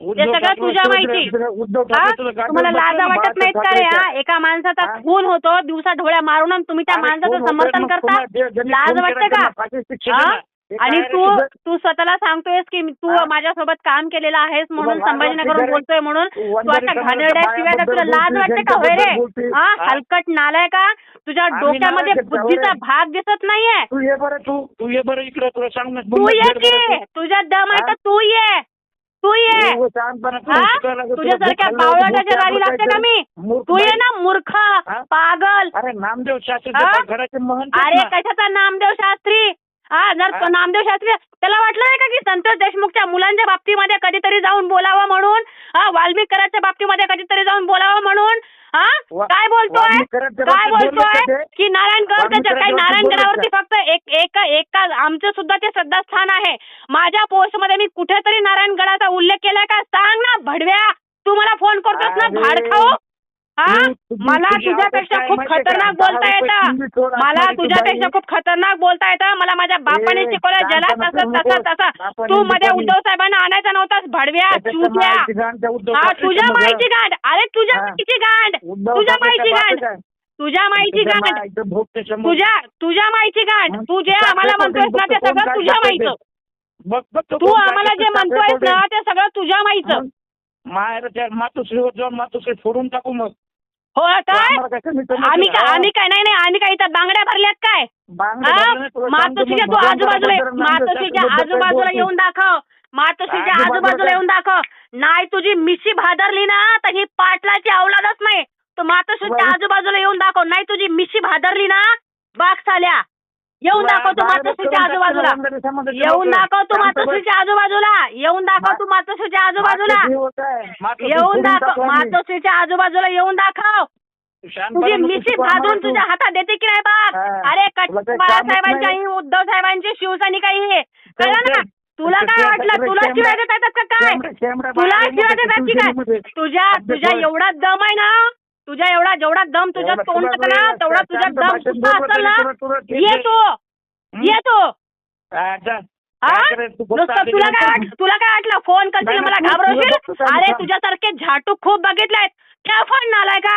सगळं तुझ्या माहिती. तुम्हाला लाज वाटत नाहीत का रे. हा? एका माणसाचा? खून होतो दिवसा ढोळ्या मारून तुम्ही त्या माणसाचं? समर्थन करता लाज वाटते का? आणि तू? तू स्वतःला सांगतोयस की तू? माझ्यासोबत काम केलेलं आहेस म्हणून तुला लाज संभाजीनगरहून वाटते का रे? बोलतोय म्हणून तू तू वंजारी अशा समाजाच्या घाणेरड्या शिवाय का तुला लाज वाटते का होय रे? हलकट नालाय का तुझ्या डोक्यामध्ये बुद्धीचा? भाग दिसत नाहीये तू ये बरं तू तू ये बरं इकडे तुला सांगणार तू ये की तुझ्या दम आहे? तर तू ये तू ये. हा? तुझ्यासारख्या बावळटाच्या गाडी लागते का मी? तू. ये ना मूर्ख हा? पागल. अरे नामदेव शास्त्री हा? त्या घराचे महंत आहेत अरे ना. कशाचा नामदेव शास्त्री? हा जर हा? नामदेव शास्त्री त्याला वाटलं नाही का की संतोष देशमुखच्या मुलांच्या बाबतीमध्ये कधीतरी जाऊन बोलावं म्हणून? हा वाल्मिकराच्या बाबतीमध्ये कधीतरी जाऊन बोलावं म्हणून? हा? वा- काय बोलतोय? वाल्मिकराच्या काय बाबतीत बोलले बोलतोय का ते? की नारायणगड त्याच्या वाल्मिकराच्या काही बाबतीत नारायणगडावरती बोलले फक्त एक एका एका आमचं सुद्धा ते श्रद्धास्थान आहे. माझ्या पोस्टमध्ये मी कुठेतरी नारायणगडाचा उल्लेख केलाय का? सांग ना भडव्या. तू मला फोन करतोस ना भाड खाऊ हा. मला तुझी तुझ्यापेक्षा खूप? खतरनाक बोलता येतं. मला तुझ्यापेक्षा. खूप खतरनाक बोलता येतं. मला माझ्या बापाने शिकवलं शांतपणा तसं तसं. तसं. तू मध्ये उद्धव साहेबांना आणायचा नव्हतास भडव्या. माहिती हा ठाकरेच्या तुझ्या. माहिती गांड. अरे तुझ्या. माहितीची गांड. तुझ्या माहिती गांड? तुझ्या माईचं मुलाला. तुझ्या तुझ्या गांड हं? तू जे आम्हाला म्हणतोयस ना ते सगळं तुझ्या बघ तो आम्हाला जे म्हणतोयस ना? ते सगळं तुझ्या त्या मातोश्रीवर जाऊन मातोश्री फोडून टाकू मग हो काय आम्ही हा? आम्ही काय नाही नाही आम्ही काय इथं बांगड्या भरल्यात काय मातोश्रीच्या तू आजूबाजूला मातोश्रीच्या आजूबाजूला. येऊन दाखव मातोश्रीच्या आजूबाजूला? येऊन दाखव नाही तुझी मिशी भादरली ना तर ही पाटलाची अवलादच नाही तू मातोश्रीच्या. आजूबाजूला येऊन दाखव नाही तुझी मिशी भादरली ना बाग साल्या येऊन दाखव तू मातोश्रीच्या आजूबाजूला येऊन. दाखव तू. मातोश्रीच्या आजूबाजूला येऊन दाखव तू मातोश्रीच्या आजूबाजूला येऊन दाखव. मातोश्रीच्या आजूबाजूला येऊन दाखव तुझी मिशी भाजून तुझ्या. हातात देते की नाही हा. अरे तुला काही कामच बाळासाहेबांची नाही. आई उद्धव साहेबांची शिवसैनिक आई हे कळलं ना तुला काय वाटलं तुला शिवाय देत येतात का काय तुला शिवाय देतात की काय. तुझ्या तुझ्या. एवढा दम आहे ना तुझ्या एवढा जेवढा दम तुझ्या तुला ना तेवढा असतो. तुझा शांत दम सुद्धा असेल ना नाही, तुला- तुला ठीक ये आहे. तू हं? ये तू हा, जा. हा काय करायचं? तू फक्त नुसतं तुला काय. वाट तुला काय वाटलं फोन करशील नाही, मला घाबरवशील अरे. तुझ्यासारखे झाटू खूप बघितलेत त्या फोन नालाय का